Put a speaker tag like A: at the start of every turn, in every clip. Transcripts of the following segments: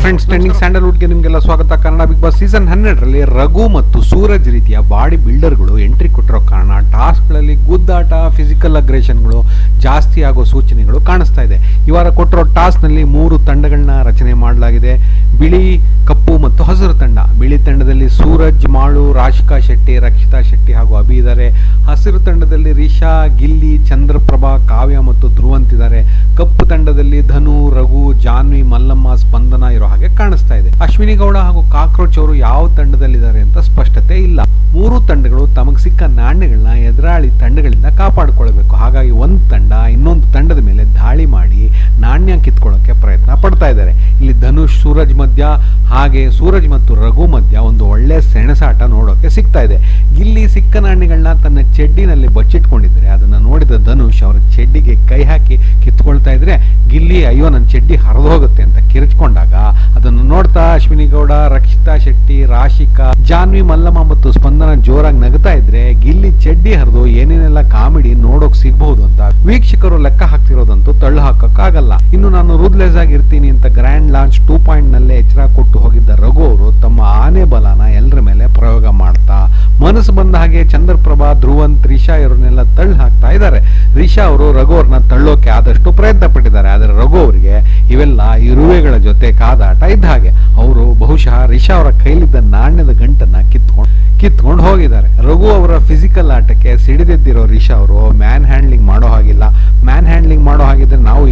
A: Friends trending ಸ್ಯಾಂಡಲ್ವುಡ್ಗೆ ನಿಮಗೆಲ್ಲ ಸ್ವಾಗತ. Kannada big boss season ಹನ್ನೆರಡರಲ್ಲಿ ರಘು ಮತ್ತು ಸೂರಜ್ ರೀತಿಯ ಬಾಡಿ ಬಿಲ್ಡರ್ಗಳು ಎಂಟ್ರಿ ಕೊಟ್ಟಿರೋ ಕಾರಣ ಟಾಸ್ಕ್ಗಳಲ್ಲಿ ಗುದ್ದಾಟ ಫಿಸಿಕಲ್ ಅಗ್ರೆಷನ್ಗಳು ಜಾಸ್ತಿ ಆಗೋ ಸೂಚನೆಗಳು ಕಾಣಿಸ್ತಾ ಇದೆ. ಈ ವಾರ ಕೊಟ್ಟಿರೋ ಟಾಸ್ಕ್ನಲ್ಲಿ ಮೂರು ತಂಡಗಳನ್ನ ರಚನೆ ಮಾಡಲಾಗಿದೆ. ಬಿಳಿ ಕಪ್ಪು ಮತ್ತು ಹಸಿರು ತಂಡ. ಬಿಳಿ ತಂಡದಲ್ಲಿ ಸೂರಜ್ ಮಾಳು ರಾಶಿಕಾ ಶೆಟ್ಟಿ ರಕ್ಷಿತಾ ಶೆಟ್ಟಿ ಹಾಗೂ ಅಭಿ ಇದ್ದಾರೆ. ಹಸಿರು ತಂಡದಲ್ಲಿ ರಿಷಾ ಗಿಲ್ಲಿ ಚಂದ್ರಪ್ರಭಾ ಕಾವ್ಯ ಮತ್ತು ಧ್ರುವಂತಿದ್ದಾರೆ ಕಪ್ಪು ತಂಡದಲ್ಲಿ ಧನು ಜಾನ್ವಿ ಮಲ್ಲಮ್ಮ ಸ್ಪಂದನ ಇರೋ ಹಾಗೆ ಕಾಣಿಸ್ತಾ ಇದೆ. ಅಶ್ವಿನಿ ಗೌಡ ಹಾಗೂ ಕಾಕ್ರೋಚ್ ಅವರು ಯಾವ ತಂಡದಲ್ಲಿದ್ದಾರೆ ಅಂತ ಸ್ಪಷ್ಟತೆ ಇಲ್ಲ. ಮೂರು ತಂಡಗಳು ತಮಗೆ ಸಿಕ್ಕ ನಾಣ್ಯಗಳನ್ನ ಎದುರಾಳಿ ತಂಡಗಳಿಂದ ಕಾಪಾಡಿಕೊಳ್ಬೇಕು. ಹಾಗಾಗಿ ಒಂದು ತಂಡ ಇನ್ನೊಂದು ತಂಡದ ಪಡ್ತಾ ಇದ್ದಾರೆ. ಇಲ್ಲಿ ಧನುಷ್, ಸೂರಜ್ ಮಧ್ಯ, ಹಾಗೆ ಸೂರಜ್ ಮತ್ತು ರಘು ಮಧ್ಯ ಒಂದು ಒಳ್ಳೆ ಸೆಣಸಾಟ ನೋಡೋಕೆ ಸಿಗ್ತಾ ಇದೆ. ಗಿಲ್ಲಿ ಸಿಕ್ಕ ತನ್ನ ಚೆಡ್ಡಿನಲ್ಲಿ ಬಚ್ಚಿಟ್ಕೊಂಡಿದ್ರೆ ಅದನ್ನ ನೋಡಿದ ಧನುಷ್ ಅವರ ಚೆಡ್ಡಿಗೆ ಕೈ ಹಾಕಿ ಕಿತ್ಕೊಳ್ತಾ ಇದ್ರೆ, ಗಿಲ್ಲಿ ಅಯ್ಯೋ ನನ್ನ ಚೆಡ್ಡಿ ಹರಿದು ಹೋಗುತ್ತೆ ಅಂತ ಕಿರಿಚ್ಕೊಂಡಾಗ ಅದನ್ನು ನೋಡ್ತಾ ಅಶ್ವಿನಿ ಗೌಡ, ರಕ್ಷಿತಾ ಶೆಟ್ಟಿ, ರಾಶಿಕಾ, ಜಾನ್ವಿ ಮಲ್ಲಮ್ಮ ಮತ್ತು ಸ್ಪಂದನ ಜೋರಾಗಿ ನಗ್ತಾ ಇದ್ರೆ, ಗಿಲ್ಲಿ ಚೆಡ್ಡಿ ಹರಿದು ಏನೇನೆಲ್ಲ ಕಾಮಿಡಿ ನೋಡೋಕ್ ವೀಕ್ಷಕರು ಲೆಕ್ಕ ಹಾಕ್ತಿರೋದಂತೂ ತಳ್ಳು ಹಾಕಕ್ಕಾಗಲ್ಲ. ಇನ್ನು ನಾನು ರೂದ್ಲೆಸ್ ಆಗಿರ್ತೀನಿ ಅಂತ ಗ್ರ್ಯಾಂಡ್ ಲಾಂಚ್ ಟೂ ಪಾಯಿಂಟ್ ನಲ್ಲೇ ಎಚ್ಚರ ಕೊಟ್ಟು ಹೋಗಿದ್ದ ರಘು ಅವರು ತಮ್ಮ ಆನೆ ಬಲನ ಮನಸ್ಸು ಬಂದ ಹಾಗೆ ಚಂದ್ರಪ್ರಭಾ ಧ್ರುವಂತ್ ರಿಷಾ ಇವರನ್ನೆಲ್ಲ ತಳ್ಳಿ ಹಾಕ್ತಾ ಇದ್ದಾರೆ. ರಿಷಾ ಅವರು ರಘು ಅವ್ರನ್ನ ತಳ್ಳೋಕೆ ಆದಷ್ಟು ಪ್ರಯತ್ನ ಪಟ್ಟಿದ್ದಾರೆ. ಆದರೆ ರಘು ಅವರಿಗೆ ಇವೆಲ್ಲ ಇರುವೆಗಳ ಜೊತೆ ಕಾದಾಟ ಇದ್ದ ಹಾಗೆ. ಅವರು ಬಹುಶಃ ರಿಷಾ ಅವರ ಕೈಲಿದ್ದ ನಾಣ್ಯದ ಗಂಟನ್ನ ಕಿತ್ಕೊಂಡು ಕಿತ್ಕೊಂಡು ಹೋಗಿದ್ದಾರೆ. ರಘು ಅವರ ಫಿಸಿಕಲ್ ಆಟಕ್ಕೆ ಸಿಡಿದೆದ್ದಿರೋ ರಿಷಾ ಅವರು ಮ್ಯಾನ್ ಹ್ಯಾಂಡ್ಲಿಂಗ್ ಮಾಡೋ ಹಾಗಿಲ್ಲ. ಮ್ಯಾನ್ ಹ್ಯಾಂಡ್ಲಿಂಗ್ ಮಾಡೋ ಹಾಗಿದ್ರೆ ನಾವು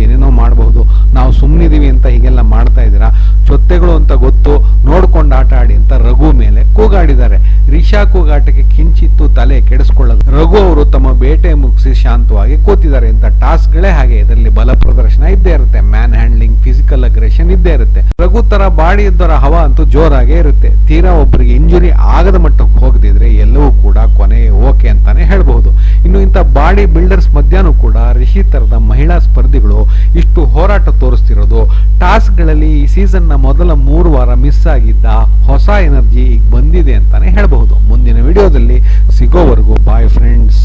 A: ಅಂತ ಗೊತ್ತು. ನೋಡ್ಕೊಂಡು ಆಟ ಆಡಿ ಅಂತ ರಘು ಮೇಲೆ ಕೂಗಾಡಿದ್ದಾರೆ. ರಿಷಾ ಕೂಗಾಟಕ್ಕೆ ಕಿಂಚಿತ್ತು ತಲೆ ಕೆಡಿಸ್ಕೊಳ್ಳೋದು ರಘು ಅವರು ತಮ್ಮ ಬೇಟೆ ಮುಗಿಸಿ ಶಾಂತವಾಗಿ ಕೂತಿದ್ದಾರೆ ಅಂತ ಟಾಸ್ಕ್ಗಳೇ ಹಾಗೆ. ಇದರಲ್ಲಿ ಬಲ ಪ್ರದರ್ಶನ ಇದ್ದೇ ಇರುತ್ತೆ. ಮ್ಯಾನ್ ಹ್ಯಾಂಡ್ಲಿಂಗ್, ಫಿಸಿಕಲ್ ಅಗ್ರೆಷನ್ ಇದ್ದೇ ಇರುತ್ತೆ. ರಘು ತರ ಬಾಡಿ ಇದ್ದರ ಹವ ಅಂತೂ ಜೋರಾಗೇ ಇರುತ್ತೆ. ತೀರಾ ಒಬ್ಬರಿಗೆ ಇಂಜುರಿ ಆಗದ ಮಟ್ಟಕ್ಕೆ ಹೋಗದಿದ್ರೆ ಎಲ್ಲವೂ ಕೂಡ ಕೊನೆ ಓಕೆ ಅಂತಾನೆ ಹೇಳ್ಬಹುದು. ಇನ್ನು ಇಂಥ ಬಾಡಿ ಬಿಲ್ಡರ್ಸ್ ಮಧ್ಯಾಹ್ನ ಕೂಡ ರಿಷಿ ತರದ ಮಹಿಳಾ ಸ್ಪರ್ಧಿಗಳು ಇಷ್ಟು ಹೋರಾಟ ತೋರಿಸ್ತಿರೋದು. ಟಾಸ್ಕ್ಗಳಲ್ಲಿ ಈ ಸೀಸನ್ನ ಮೊದಲ ಮೂರು ವಾರ ಮಿಸ್ ಆಗಿದ್ದ ಹೊಸ ಎನರ್ಜಿ ಈಗ ಬಂದಿದೆ ಅಂತಾನೆ ಹೇಳಬಹುದು. ಮುಂದಿನ ವಿಡಿಯೋದಲ್ಲಿ ಸಿಗೋವರೆಗೂ ಬಾಯ್ ಫ್ರೆಂಡ್ಸ್